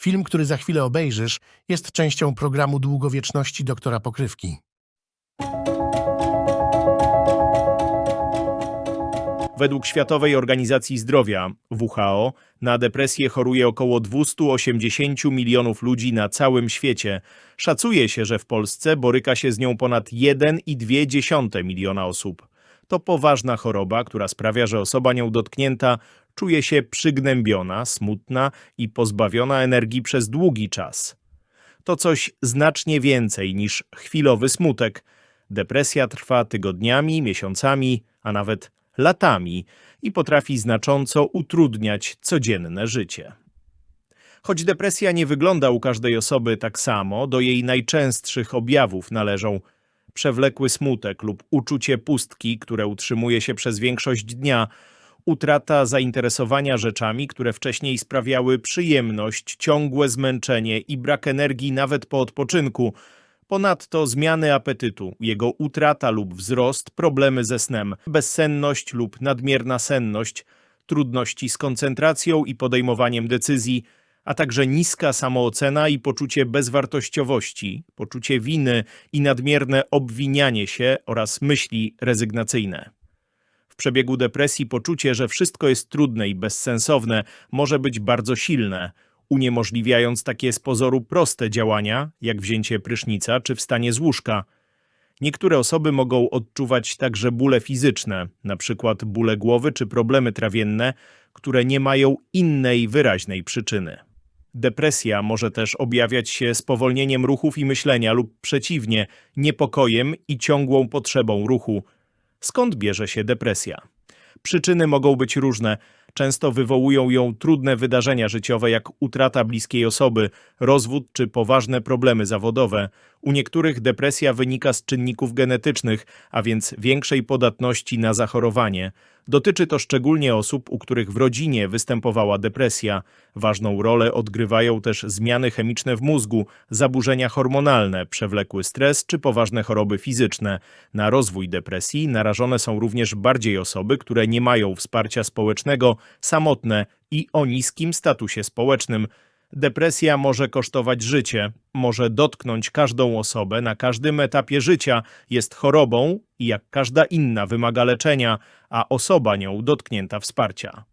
Film, który za chwilę obejrzysz, jest częścią programu długowieczności doktora Pokrywki. Według Światowej Organizacji Zdrowia WHO na depresję choruje około 280 milionów ludzi na całym świecie. Szacuje się, że w Polsce boryka się z nią ponad 1,2 miliona osób. To poważna choroba, która sprawia, że osoba nią dotknięta czuje się przygnębiona, smutna i pozbawiona energii przez długi czas. To coś znacznie więcej niż chwilowy smutek. Depresja trwa tygodniami, miesiącami, a nawet latami i potrafi znacząco utrudniać codzienne życie. Choć depresja nie wygląda u każdej osoby tak samo, do jej najczęstszych objawów należą przewlekły smutek lub uczucie pustki, które utrzymuje się przez większość dnia, utrata zainteresowania rzeczami, które wcześniej sprawiały przyjemność, ciągłe zmęczenie i brak energii nawet po odpoczynku, Ponadto zmiany apetytu, jego utrata lub wzrost, problemy ze snem, bezsenność lub nadmierna senność, trudności z koncentracją i podejmowaniem decyzji, a także niska samoocena i poczucie bezwartościowości, poczucie winy i nadmierne obwinianie się oraz myśli rezygnacyjne. W przebiegu depresji poczucie, że wszystko jest trudne i bezsensowne, może być bardzo silne, uniemożliwiając takie z pozoru proste działania, jak wzięcie prysznica czy wstanie z łóżka. Niektóre osoby mogą odczuwać także bóle fizyczne, np. bóle głowy czy problemy trawienne, które nie mają innej wyraźnej przyczyny. Depresja może też objawiać się spowolnieniem ruchów i myślenia lub przeciwnie, niepokojem i ciągłą potrzebą ruchu. Skąd bierze się depresja? Przyczyny mogą być różne. Często wywołują ją trudne wydarzenia życiowe, jak utrata bliskiej osoby, rozwód czy poważne problemy zawodowe. U niektórych depresja wynika z czynników genetycznych, a więc większej podatności na zachorowanie. Dotyczy to szczególnie osób, u których w rodzinie występowała depresja. Ważną rolę odgrywają też zmiany chemiczne w mózgu, zaburzenia hormonalne, przewlekły stres czy poważne choroby fizyczne. Na rozwój depresji narażone są również bardziej osoby, które nie mają wsparcia społecznego, samotne i o niskim statusie społecznym. Depresja może kosztować życie, może dotknąć każdą osobę na każdym etapie życia, jest chorobą i jak każda inna wymaga leczenia, a osoba nią dotknięta wsparcia.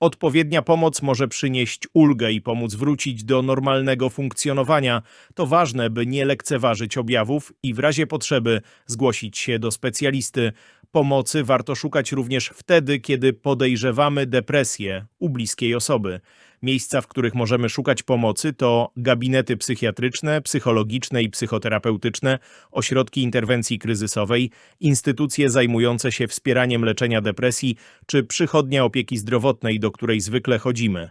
Odpowiednia pomoc może przynieść ulgę i pomóc wrócić do normalnego funkcjonowania. To ważne, by nie lekceważyć objawów i w razie potrzeby zgłosić się do specjalisty. Pomocy warto szukać również wtedy, kiedy podejrzewamy depresję u bliskiej osoby. Miejsca, w których możemy szukać pomocy, to gabinety psychiatryczne, psychologiczne i psychoterapeutyczne, ośrodki interwencji kryzysowej, instytucje zajmujące się wspieraniem leczenia depresji czy przychodnia opieki zdrowotnej, do której zwykle chodzimy.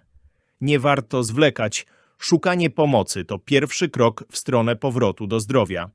Nie warto zwlekać. Szukanie pomocy to pierwszy krok w stronę powrotu do zdrowia.